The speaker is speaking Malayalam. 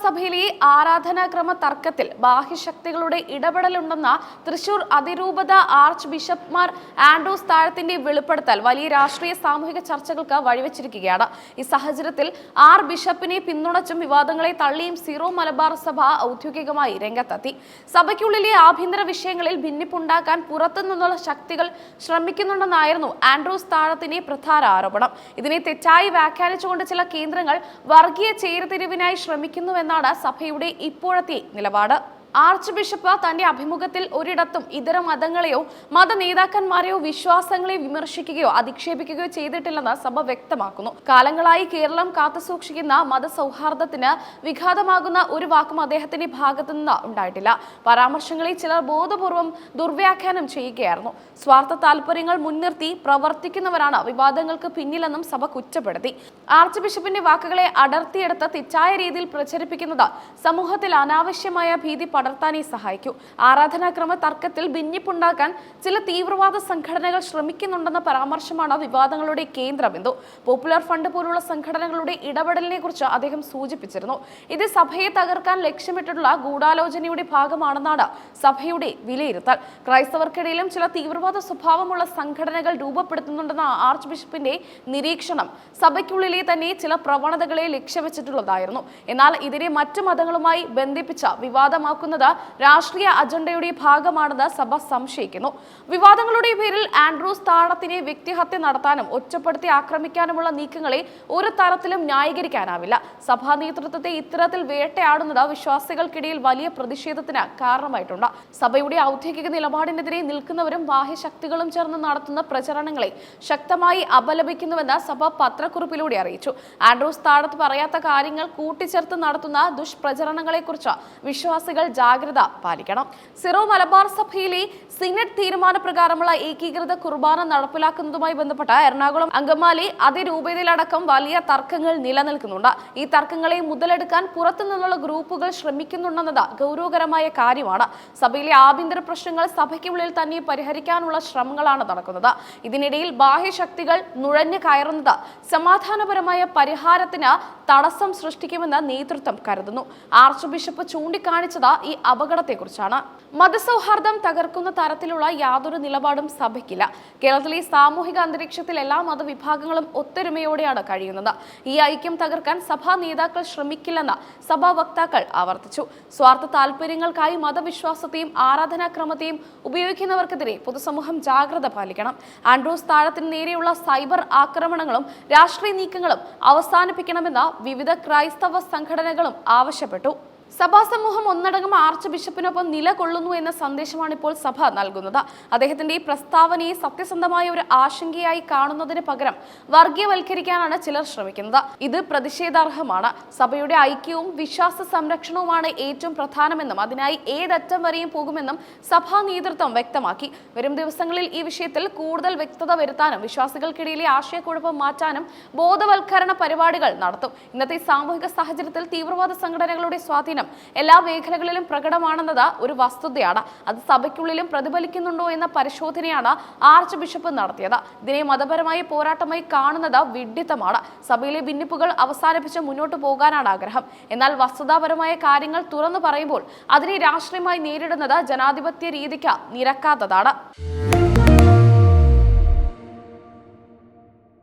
സഭയിലെ ആരാധനാക്രമ തർക്കത്തിൽ ബാഹ്യശക്തികളുടെ ഇടപെടലുണ്ടെന്ന തൃശൂർ അതിരൂപത ആർച്ച് ബിഷപ്പ്മാർ ആൻഡ്രൂസ് താഴത്തിന്റെ വെളിപ്പെടുത്തൽ വലിയ രാഷ്ട്രീയ സാമൂഹിക ചർച്ചകൾക്ക് വഴിവെച്ചിരിക്കുകയാണ്. ഈ സാഹചര്യത്തിൽ ആർ ബിഷപ്പിനെ പിന്തുണച്ചും വിവാദങ്ങളെ തള്ളിയും സീറോ മലബാർ സഭ ഔദ്യോഗികമായി രംഗത്തെത്തി. സഭയ്ക്കുള്ളിലെ ആഭ്യന്തര വിഷയങ്ങളിൽ ഭിന്നിപ്പുണ്ടാക്കാൻ പുറത്തുനിന്നുള്ള ശക്തികൾ ശ്രമിക്കുന്നുണ്ടെന്നായിരുന്നു ആൻഡ്രൂസ് താഴത്തിന്റെ പ്രധാന ആരോപണം. ഇതിനെ തെറ്റായി വ്യാഖ്യാനിച്ചുകൊണ്ട് ചില കേന്ദ്രങ്ങൾ വർഗീയ ചേരുതിരിവിനായി ചേരിതിരിവിനായി ശ്രമിക്കുന്നുവെന്നാണ് സഭയുടെ ഇപ്പോഴത്തെ നിലപാട്. ആർച്ച് ബിഷപ്പ് തന്റെ അഭിമുഖത്തിൽ ഒരിടത്തും ഇതര മതങ്ങളെയോ മത നേതാക്കന്മാരെയോ വിശ്വാസങ്ങളെ വിമർശിക്കുകയോ അധിക്ഷേപിക്കുകയോ ചെയ്തിട്ടില്ലെന്ന് സഭ വ്യക്തമാക്കുന്നു. കാലങ്ങളായി കേരളം കാത്തുസൂക്ഷിക്കുന്ന മതസൗഹാർദ്ദത്തിന് വിഘാതമാകുന്ന ഒരു വാക്കും അദ്ദേഹത്തിന്റെ ഭാഗത്തു നിന്ന് ഉണ്ടായിട്ടില്ല. പരാമർശങ്ങളെ ചിലർ ബോധപൂർവം ദുർവ്യാഖ്യാനം ചെയ്യുകയായിരുന്നു. സ്വാർത്ഥ താല്പര്യങ്ങൾ മുൻനിർത്തി പ്രവർത്തിക്കുന്നവരാണ് വിവാദങ്ങൾക്ക് പിന്നിലെന്നും സഭ കുറ്റപ്പെടുത്തി. ആർച്ച് ബിഷപ്പിന്റെ വാക്കുകളെ അടർത്തിയെടുത്ത് തെറ്റായ രീതിയിൽ പ്രചരിപ്പിക്കുന്നത് സമൂഹത്തിൽ അനാവശ്യമായ ഭീതി പടർത്താനേ സഹായിക്കൂ. ആരാധനാക്രമ തർക്കത്തിൽ ഭിന്നിപ്പുണ്ടാക്കാൻ ചില തീവ്രവാദ സംഘടനകൾ ശ്രമിക്കുന്നുണ്ടെന്ന പരാമർശമാണ് വിവാദങ്ങളുടെ കേന്ദ്രബിന്ദു. പോപ്പുലർ ഫണ്ട് പോലുള്ള സംഘടനകളുടെ ഇടപെടലിനെ കുറിച്ച് അദ്ദേഹം സൂചിപ്പിച്ചിരുന്നു. ഇത് സഭയെ തകർക്കാൻ ലക്ഷ്യമിട്ടുള്ള ഗൂഢാലോചനയുടെ ഭാഗമാണെന്നാണ് സഭയുടെ വിലയിരുത്തൽ. ക്രൈസ്തവർക്കിടയിലും ചില തീവ്രവാദ സ്വഭാവമുള്ള സംഘടനകൾ രൂപപ്പെടുത്തുന്നുണ്ടെന്ന ആർച്ച് ബിഷപ്പിന്റെ നിരീക്ഷണം സഭയ്ക്കുള്ളിലെ തന്നെ ചില പ്രവണതകളെ ലക്ഷ്യവെച്ചിട്ടുള്ളതായിരുന്നു. എന്നാൽ ഇതിനെ മറ്റു മതങ്ങളുമായി ബന്ധിപ്പിച്ച വിവാദമാക്കുന്നത് രാഷ്ട്രീയ അജണ്ടയുടെ ഭാഗമാണെന്ന് സഭ സംശയിക്കുന്നു. വിവാദങ്ങളുടെ പേരിൽ ആൻഡ്രൂസ് സ്ഥാനത്തിനെ വ്യക്തിഹത്യ നടത്താനും ഒറ്റപ്പെടുത്തി ആക്രമിക്കാനുമുള്ള നീക്കങ്ങളെ ഒരു തരത്തിലും ന്യായീകരിക്കാനാവില്ല. സഭാ നേതൃത്വത്തെ ഇത്തരത്തിൽ വേട്ടയാടുന്നത് വിശ്വാസികൾക്കിടയിൽ വലിയ പ്രതിഷേധത്തിന് കാരണമായിട്ടുണ്ട്. സഭയുടെ ഔദ്യോഗിക നിലപാടിനെതിരെ നിൽക്കുന്നവരും ബാഹ്യശക്തികളും ചേർന്ന് നടത്തുന്ന പ്രചരണങ്ങളെ ശക്തമായി അപലപിക്കുന്നുവെന്ന് സഭ പത്രക്കുറിപ്പിലൂടെ അറിയിച്ചു. ആൻഡ്രൂസ് താഴത്ത് പറയാത്ത കാര്യങ്ങൾ കൂട്ടിച്ചേർത്ത് നടത്തുന്ന ദുഷ്പ്രചരണങ്ങളെക്കുറിച്ച് വിശ്വാസികൾ ജാഗ്രത പാലിക്കണം. സിറോ മലബാർ സഭയിലെ സിനറ്റ് തീരുമാനപ്രകാരമുള്ള ഏകീകൃത കുർബാന നടപ്പിലാക്കുന്നതുമായി ബന്ധപ്പെട്ട എറണാകുളം അങ്കമാലി അതിരൂപതയിലടക്കം വലിയ തർക്കങ്ങൾ നിലനിൽക്കുന്നുണ്ട്. ഈ തർക്കങ്ങളെ മുതലെടുക്കാൻ പുറത്തുനിന്നുള്ള ഗ്രൂപ്പുകൾ ശ്രമിക്കുന്നുണ്ടെന്നത് ഗൗരവകരമായ കാര്യമാണ്. സഭയിലെ ആഭ്യന്തര പ്രശ്നങ്ങൾ സഭയ്ക്കുള്ളിൽ തന്നെ പരിഹരിക്കാനുള്ള ശ്രമങ്ങളാണ് നടക്കുന്നത്. ഇതിനിടയിൽ ബാഹ്യശക്തികൾ നുഴഞ്ഞു കയറുന്നത് സമാധാനപരമായ പരിഹാരത്തിന് തടസ്സം സൃഷ്ടിക്കുമെന്ന് നേതൃത്വം കരുതുന്നു. ആർച്ച് ബിഷപ്പ് ചൂണ്ടിക്കാണിച്ചത് ഈ അപകടത്തെക്കുറിച്ചാണ്. മതസൗഹാർദ്ദം തകർക്കുന്ന തരത്തിലുള്ള യാതൊരു നിലപാടും സഭയ്ക്കില്ല. കേരളത്തിലെ സാമൂഹിക അന്തരീക്ഷത്തിൽ എല്ലാ മതവിഭാഗങ്ങളും ഒത്തൊരുമയോടെയാണ് കഴിയുന്നത്. ഈ ഐക്യം തകർക്കാൻ സഭാ നേതാക്കൾ ശ്രമിക്കില്ലെന്ന് സഭാ വക്താക്കൾ ആവർത്തിച്ചു. സ്വാർത്ഥ താല്പര്യങ്ങൾക്കായി മതവിശ്വാസത്തെയും ആരാധനാക്രമത്തെയും ഉപയോഗിക്കുന്നവർക്കെതിരെ പൊതുസമൂഹം ജാഗ്രത പാലിക്കണം. ആൻഡ്രോസ് താഴത്തിന് നേരെയുള്ള സൈബർ ആക്രമണങ്ങളും രാഷ്ട്രീയ നീക്കങ്ങളും അവസാനിപ്പിക്കണമെന്ന് വിവിധ ക്രൈസ്തവ സംഘടനകളും ആവശ്യപ്പെട്ടു. സഭാ സമൂഹം ഒന്നടങ്കം ആർച്ച് ബിഷപ്പിനൊപ്പം നിലകൊള്ളുന്നു എന്ന സന്ദേശമാണ് ഇപ്പോൾ സഭ നൽകുന്നത്. അദ്ദേഹത്തിന്റെ ഈ പ്രസ്താവനയെ സത്യസന്ധമായ ഒരു ആശങ്കയായി കാണുന്നതിന് പകരം വർഗീയവൽക്കരിക്കാനാണ് ചിലർ ശ്രമിക്കുന്നത്. ഇത് പ്രതിഷേധാർഹമാണ്. സഭയുടെ ഐക്യവും വിശ്വാസ സംരക്ഷണവുമാണ് ഏറ്റവും പ്രധാനമെന്നും അതിനായി ഏതറ്റം വരെയും പോകുമെന്നും സഭാ നേതൃത്വം വ്യക്തമാക്കി. വരും ദിവസങ്ങളിൽ ഈ വിഷയത്തിൽ കൂടുതൽ വ്യക്തത വരുത്താനും വിശ്വാസികൾക്കിടയിലെ ആശയക്കുഴപ്പം മാറ്റാനും ബോധവൽക്കരണ പരിപാടികൾ നടത്തും. ഇന്നത്തെ സാമൂഹിക സാഹചര്യത്തിൽ തീവ്രവാദ സംഘടനകളുടെ സ്വാധീനം എല്ലാ മേഖലകളിലും പ്രകടമാണെന്നത് ഒരു വസ്തുതയാണ്. അത് സഭയ്ക്കുള്ളിലും പ്രതിഫലിക്കുന്നുണ്ടോ എന്ന പരിശോധനയാണ് ആർച്ച് ബിഷപ്പ് നടത്തിയത്. ഇതിനെ മതപരമായ പോരാട്ടമായി കാണുന്നത് വിഡ്ഢിത്തമാണ് സഭയിലെ ഭിന്നിപ്പുകൾ അവസാനിപ്പിച്ച് മുന്നോട്ട് പോകാനാണ് ആഗ്രഹം. എന്നാൽ വസ്തുതാപരമായ കാര്യങ്ങൾ തുറന്നു പറയുമ്പോൾ അതിനെ രാഷ്ട്രീയമായി നേരിടുന്നത് ജനാധിപത്യ രീതിക്ക് നിരക്കാത്തതാണ്.